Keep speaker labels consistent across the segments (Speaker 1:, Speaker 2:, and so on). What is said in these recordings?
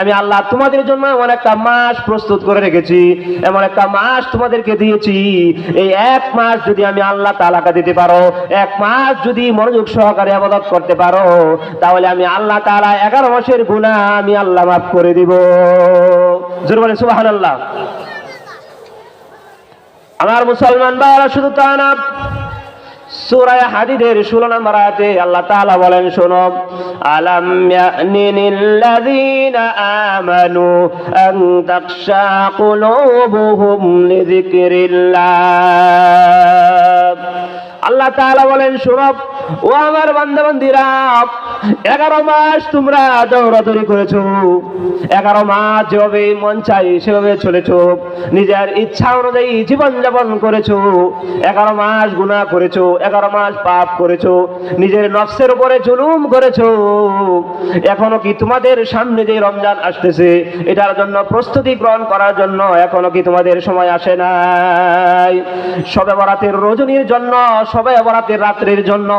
Speaker 1: আমি আল্লাহ তোমাদের জন্য এমন একটা মাস প্রস্তুত করে রেখেছি, এমন একটা মাস তোমাদেরকে দিয়েছি। এই এক মাস যদি আমি আল্লাহ তালাকা দিতে পারো, এক মাস যদি মনোযোগ সহকারে আবাদত করতে পারো, তাহলে আমি আল্লাহ তালা এগারো মাসের গুণা আমি আল্লাহ মাফ করে দিব। জোর বলে আল্লাহ আমার মুসলমান বাবা শুধু তা না সূরায়ে হাদিদের 16 নম্বর আয়াতে আল্লাহ তাআলা বলেন, শোনো, আলাম আল্লাহ বলেন ও আমার বান্দাবান্দিরা এগারো মাস তোমরা দৌড়াদৌড়ি করেছ। এগারো মাস যেভাবে মন চাই সেভাবে চলেছো। নিজের ইচ্ছা অনুযায়ী জীবন যাপন করেছ। এগারো মাস গুনাহ করেছ, এগারো মাস পাপ করেছ, নিজের নফসের উপরে জুলুম করেছ। এখনও কি তোমাদের সামনে যে রমজান আসতেছে, এটার জন্য প্রস্তুতি গ্রহণ করার জন্য এখনও কি তোমাদের সময় আসে নাই? সবে বরাতের রজনীর জন্য, সবে বরাতের রাত্রির জন্য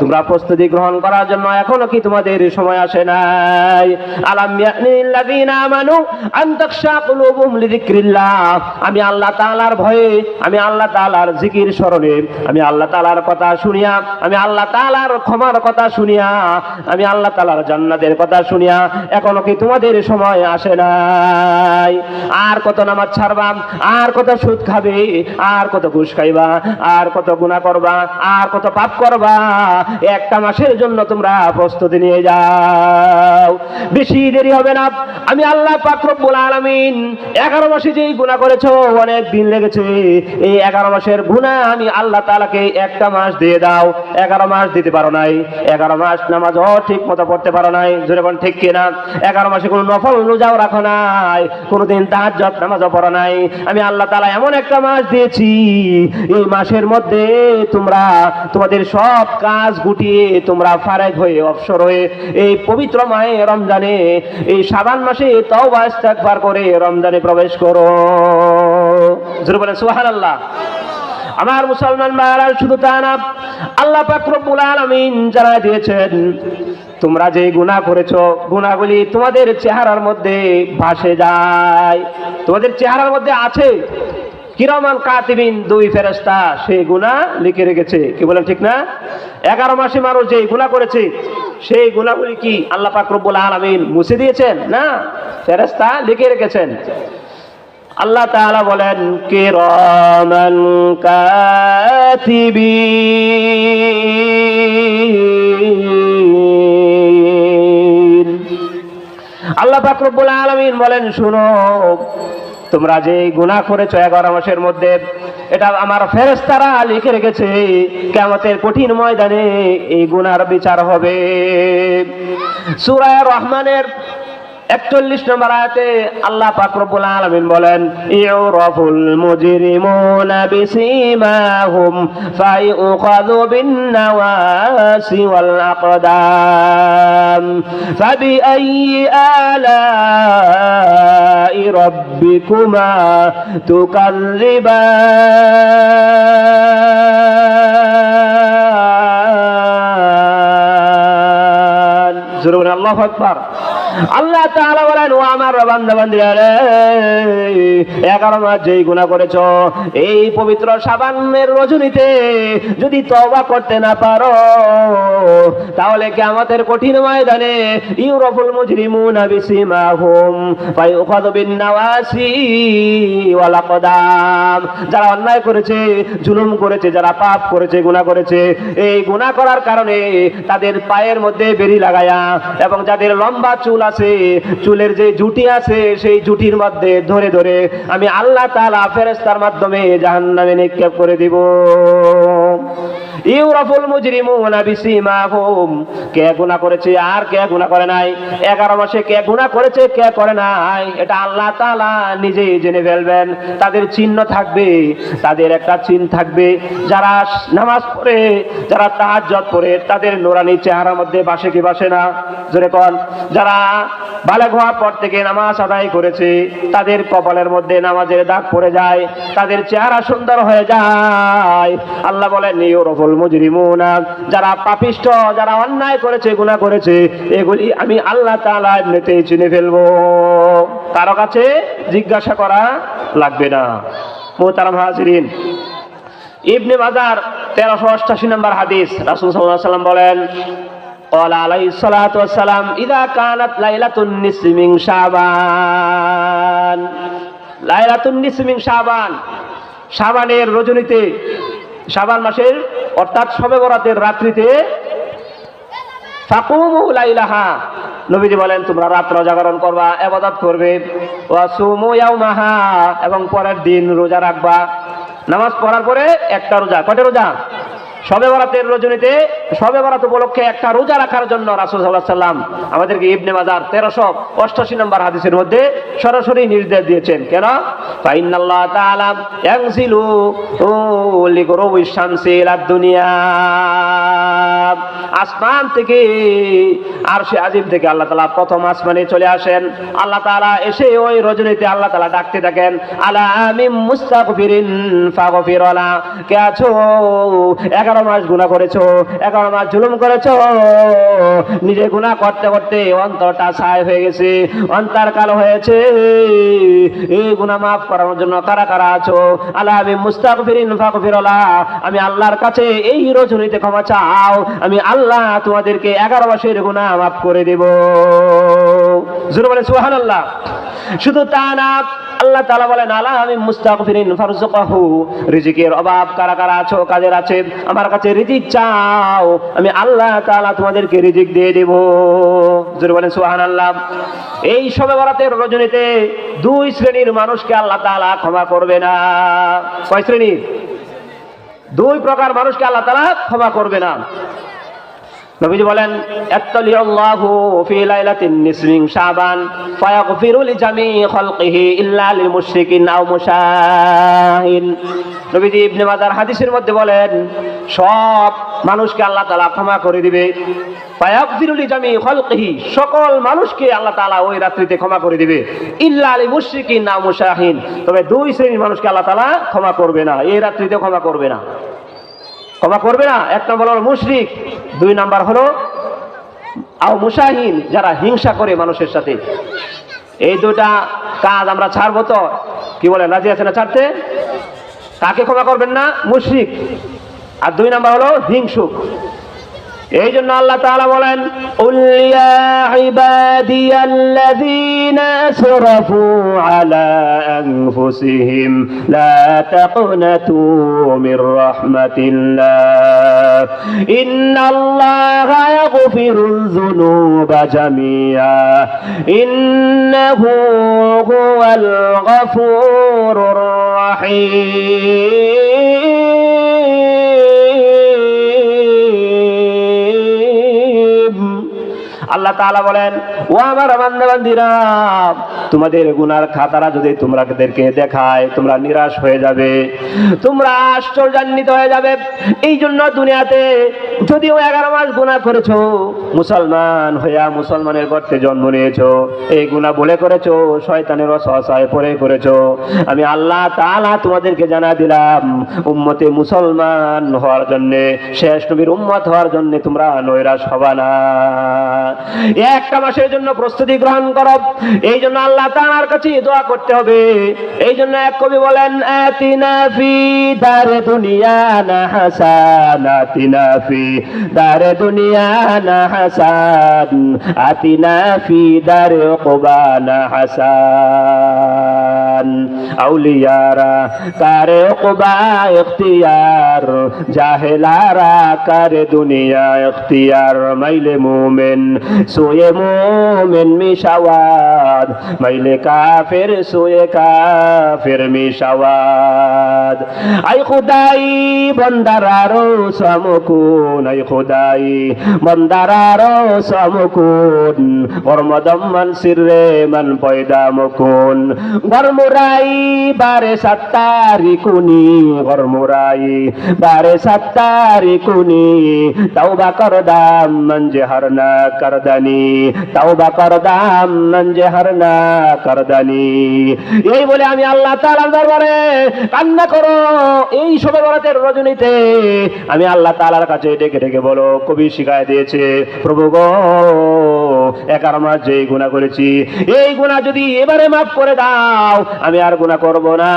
Speaker 1: তোমরা প্রস্তুতি গ্রহণ করার জন্য এখনও কি তোমাদের সময় আসে নাই? আলাম ইয়ানিল্লাযীনা আমানু আন তাখশা কুলুবুহুম লিযিকরিল্লাহ। আমি আল্লাহ তাআলার ভয়ে, আমি আল্লাহ তাআলার জিকির স্মরণে, আমি আল্লাহ তাআলার কথা শুনিয়া, আমি আল্লাহ তাআলার ক্ষমার কথা শুনিয়া, আমি আল্লাহ তাআলার জান্নাতের কথা শুনিয়া, এখনও কি তোমাদের সময় আসে নাই? আর কত নামাজ ছাড়বা, আর কত সুদ খাবে, আর কত ঘুষ খাইবা, আর কত গুনাহ করবা, আর কত পাপ করবা, একটা মাসের জন্য তোমরা প্রস্তুতি নিয়ে যাও। বেশি দেরি হবে না। আমি আল্লাহ পাক রব্বুল আলামিন এগারো মাসে যেই গুনাহ করেছ, অনেক দিন লেগেছে। এই এগারো মাসের গুনাহ আমি আল্লাহ তাআলাকে একটা মাস দিয়ে দাও। এগারো মাস দিতে পারো নাই। এগারো মাস নামাজও ঠিক মতো পড়তে পারো নাই। জোরে বলেন, ঠিক কিনা? এগারো মাসে কোনো নফল রোজাও রাখো নাই। কোনোদিন তাহাজ্জুদ, নামাজও পড়ো নাই। আমি আল্লাহ তাআলা এমন একটা মাস দিয়েছি। এই মাসের মধ্যে তোমরা, তোমাদের সব কাজ গুটিয়ে তোমরা ফারেক হয়ে অবসর হয়ে এই পবিত্র মাহে রমজানে, এই সাবান মাসে তওবা ইস্তেগফার করে রমজানে প্রবেশ করো। জোরে বলেন, সুবহানাল্লাহ। আমার মুসলমান ভাইরা শুধু তা না, আল্লাহ পাক রব্বুল আলামিন জানাই দিয়েছেন, তোমরা যে গুনাহ করেছ, গুনাহগুলি তোমাদের চেহারার মধ্যে ভাসে যায়। তোমাদের চেহারার মধ্যে আছে কিরমান কাতিবিন, দুই ফেরেস্তা সেই গুনাহ লিখে রেখেছে। কি বলেন ঠিক না? এগারো মাসে মানুষ যে গুনাহ করেছে, সেই গুনাহগুলি কি আল্লাহ পাক রব্বুল আলামিন মুছে দিয়েছেন? না ফেরেস্তা লিখে রেখেছেন। আল্লাহ তাআলা বলেন কিরামান কাতিবিন। আল্লাহ পাক রব্বুল আলামিন বলেন, শুনো তোমরা যে গুনাহ করেছ এগারো মাসের মধ্যে, এটা আমার ফেরেস্তারা লিখে রেখেছে কেমতের কঠিন ময়দানে এই গুনার বিচার হবে। সুরায় রহমানের একচল্লিশ নম্বর আয়াতে আল্লাহ পাক রব্বুল আলামিন বলেন, ইউরাফুল মুজরিমুনা বিসীমাহুম ফায়ুখাযু বিন নাওয়াসি ওয়াল আকদাম ফাবিআইয়ি আলাই রাব্বিকুমা তুকাল্লিবান বলেন, আল্লাহু আকবার। আল্লাহ তাআলা বলেন, ও আমার বান্দা বান্দিরা রে এগারো মাস যেই গুনাহ করেছ, এই পবিত্র সাবানের রজনীতে যদি তওবা করতে না পারো, তাহলে কিয়ামতের কঠিন ময়দানে ইউরাফুল মুজরিমুনা বিসিমাহুম ফায়ুখাযু বিন নাওয়াসি ওয়াল আকদাম যারা অন্যায় করেছে, জুলুম করেছে, যারা পাপ করেছে, গুনাহ করেছে, এই গুনাহ করার কারণে তাদের পায়ের মধ্যে বেরি লাগায়া এবং যাদের লম্বা চুল আছে চুলের যে জুটি আছে, সেই জুটির মধ্যে ধরে ধরে আমি আল্লাহ তাআলা ফেরেশতার মাধ্যমে জাহান্নামে নিক্ষেপ করে দিব। কে করেছে আর কে করে নাই? 11 মাসে কে করেছে, কে করে নাই? এটা আল্লাহ নিজেই জেনে ফেলবেন। তাদের চিহ্ন থাকবে, তাদের একটা চিহ্ন থাকবে। যারা নামাজ পড়ে, যারা তাহাজ্জুদ পড়ে, তাদের নোরানি চেহারার মধ্যে বাসে কি বাসে না? জোরে কোন। যারা বালেক হওয়ার পর থেকে নামাজ আদায় করেছে। তাদের কপালের মধ্যে নামাজের দাগ পড়ে যায়, তাদের চেহারা সুন্দর হয়ে যায়। আল্লাহ বলেন ইউরফুল মুজরিমুনা, যারা পাপিষ্ট, যারা অন্যায় করেছে, গুনাহ করেছে, এগুলি আমি আল্লাহ তাআলা এমনিতেই চিনে ফেলব। কারও কাছে জিজ্ঞাসা করা লাগবে না। মোহতারাম হাজিরিন, ইবনে বাজার তেরোশো অষ্টাশি নম্বর হাদিস, রাসুল সাল্লাম বলেন قال عليه الصلاة والسلام إذا كانت ليلة النصف من شعبان ليلة النصف من شعبان শাবানের রজনীতে শাবান মাসের অর্থাৎ শবে বরাতের রাত্রিতে ফাকুমু লাইলাহা নবীজি বলেন তোমরা রাত্র জাগরণ করবা এবাদত করবে ওয়া সুমু ইয়াউমাহা এবং পরের দিন রোজা রাখবা নামাজ পড়ার পরে একটা রোজা কয়টা রোজা সবে বরাতের রজনীতে সবে বরাত উপলক্ষে একটা রোজা রাখার জন্য রাসুল সাল্লাম আমাদেরকে ইবনে মাজার তেরোশো অষ্টাশি নম্বর হাদিসের মধ্যে সরাসরি নির্দেশ দিয়েছেন। কেন? ফাইনাল্লাহ আসমান থেকে আর সে আজিম থেকে আল্লাহ তালা প্রথম আসমানে চলে আসেন। আল্লাহ তালা এসে ওই রজনীতে আল্লাহ তালা ডাকতে থাকেন, আলা আমি আছো? এগারো মাস গুনাহ করেছ, এগারো মাস জুলুম করেছ। নিজে গুনাহ করতে করতে অন্তরটা ছায় হয়ে গেছে, অন্তর কালো হয়েছে। এই গুনাহ মাফ করানোর জন্য কারা কারা আছো? আলা আমি মুস্তাগফিরিন ফাগফিরলা আমি আল্লাহর কাছে এই রজনীতে ক্ষমা চাও। আমি আল্লাহ তোমাদেরকে এগারো মাসের গুনাহ মাফ করে দেব। জোরে বলে সুহান আল্লাহ শুধু তা না আল্লাহ তালা বলেন, আলা আমি মুস্তাগফিরিন ফারজুকাহু রিজিকের অভাব কারা কারা আছো, কাদের আছে? আমার কাছে রিজিক চাও, আমি আল্লাহ তাআলা তোমাদেরকে রিজিক দিয়ে দেব। জোরে বলেন, সুবহানাল্লাহ। এই সবে বরাতের রজনীতে দুই শ্রেণির মানুষকে আল্লাহ তালা ক্ষমা করবে না। কয় শ্রেণির? দুই প্রকার মানুষকে আল্লাহ তালা ক্ষমা করবে না। নবীজি বলেন আত্তালিয়াল্লাহু ফি লাইলাতিন নিসমিন শাবান ফায়াগফিরু লিজামি খালকিহি ইল্লা লিল মুশরিকিন আও মুশাহিন নবীজি ইবনে মাজার হাদিসের মধ্যে বলেন, সব মানুষকে আল্লাহ তাআলা ক্ষমা করে দিবে। ফায়াগফিরু লিজামি খালকিহি, সকল মানুষকে আল্লাহ তাআলা ওই রাত্রিতে ক্ষমা করে দিবে। ইল্লা লিল মুশরিকিন আও মুশাহিন তবে দুই শ্রেণির মানুষকে আল্লাহ তাআলা ক্ষমা করবে না, এই রাত্রিতে ক্ষমা করবে না। ক্ষমা করবে না? এক নম্বর হলো মুশরিক। দুই নাম্বার হলো, আও মুসাহিন যারা হিংসা করে মানুষের সাথে। এই দুটা কাজ আমরা ছাড়বো তো। কি বলে, রাজি আছে না ছাড়তে? কাকে ক্ষমা করবেন না? মুশরিক। আর দুই নাম্বার হলো হিংসুক। এই জন্য আল্লাহ তাআলা বলেন, উল ইয়া ইবাদিয়াল্লাযীনা আসরাফু আলা আনফুসিহিম, লা তাকনাতু মির রাহমাতিল্লাহ, ইন্নাল্লাহা ইয়াগফিরুয যুনুবা জামিআ ইন্নাহু হুয়াল গফুরুর রহিম। আল্লাহ তাআলা বলেন, ও আমার বান্দাবান্দিরা, তোমাদের গুনার খাতারা যদি তোমরাদেরকে দেখায়, তোমরা নিরাশ হয়ে যাবে, তোমরা আশ্চর্যান্বিত হয়ে যাবে। এই জন্য দুনিয়াতে যদিও এগারো মাস গুনাহ করেছ, মুসলমান হইয়া মুসলমানের গর্তে জন্ম নিয়েছো, এই গুনাহ বলে করেছ, শয়তানের অসহায় পরে করেছ। আমি আল্লাহ তাআলা তোমাদেরকে জানা দিলাম, উম্মতে মুসলমান হওয়ার জন্যে, শেষ নবীর উম্মত হওয়ার জন্যে তোমরা নৈরাশ হবা না। একটা মাসের জন্য প্রস্তুতি গ্রহণ করো। এই জন্য আল্লাহ তাআলার কাছে দোয়া করতে হবে। এই জন্য এক কবি বলেন, আতিনা ফি দারে দুনিয়া না হাসান, আতিনা ফি দারে দুনিয়া না হাসান, আতিনা ফি দারে উকবা না হাসান। আউলিয়ারা, কারে উকবা ইখতিয়ার, জাহেলারা কারে দুনিয়া ইখতিয়ার, মাইলে মুমিন সোয়ে মোমেন মিশাওয়াদ, মাইলে কাফের সোয়ে কাফের মিশাওয়াদ। আই খুদাই বন্দারারো সমকুন, আই খুদাই বন্দারারো সমকুন, বর্মদম্মান সিররে মান পয়দা মকুন মুকুন গরমুরাই বারে সাত্তারি কুনি গরমুরাই বারে সাত্তারি কুনি, তাওবা করদাম মঞ্জে হরনা করদানি তাও তাওবা করদাম নঞ্জেহারনা করদানি এই বলে আমি আল্লাহ তাআলার দরবারে কান্না করো, এই সবে বরাতের রজনীতে। আমি আল্লাহ তাআলার কাছে ডেকে ডেকে বলো, কবি শিখায় দিয়েছে, প্রভু গো একার মাস যে গুণা করেছি, এই গুণা যদি এবারে মাফ করে দাও আমি আর গুণা করব না।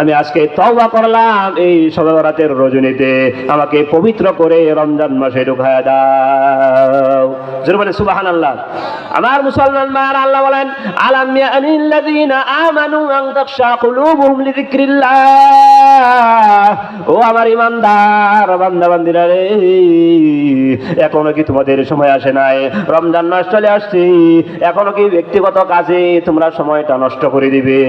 Speaker 1: আমি আজকে তওবা করলাম এই সবে বরাতের রজনীতে। আমাকে পবিত্র করে রমজান মাসে ঢুকায় দাও। জোরে বলে সুবাহান আল্লাহ আমার মুসলমান মার আল্লাহ বলেন, আলাম ইয়ানিল্লাযীনা আমানু আন তাখশা কুলুবুহুম লিযিকরিল্লাহ। ও আমার ইমানদার বান্দা বান্দিরা রে, এখনও কি তোমাদের সময় আসে নাই? রমজান মাস চলে আসছে, এখনও কি ব্যক্তিগত কাজে তোমরা সময়টা নষ্ট করে দিবে।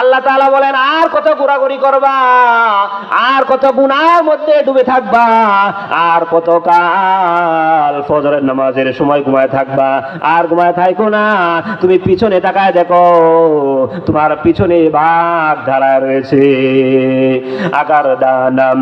Speaker 1: আল্লাহ তাআলা বলেন, আর কত ঘোরাঘুরি করবা, আর কত গুনার মধ্যে ডুবে থাকবা, আর কত কাল ফজরের নামাজের সময় ঘুমায় থাকবা, আর ঘুমায় থাকো না। তুমি পিছনে তাকায় দেখো, তোমার পিছনে বাঘ ধারা রয়েছে। আকার দানাম